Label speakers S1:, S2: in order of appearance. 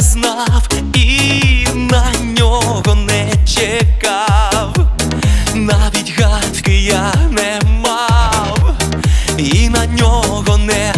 S1: знав і на нього не чекав, навіть гадки я не мав, і на нього не.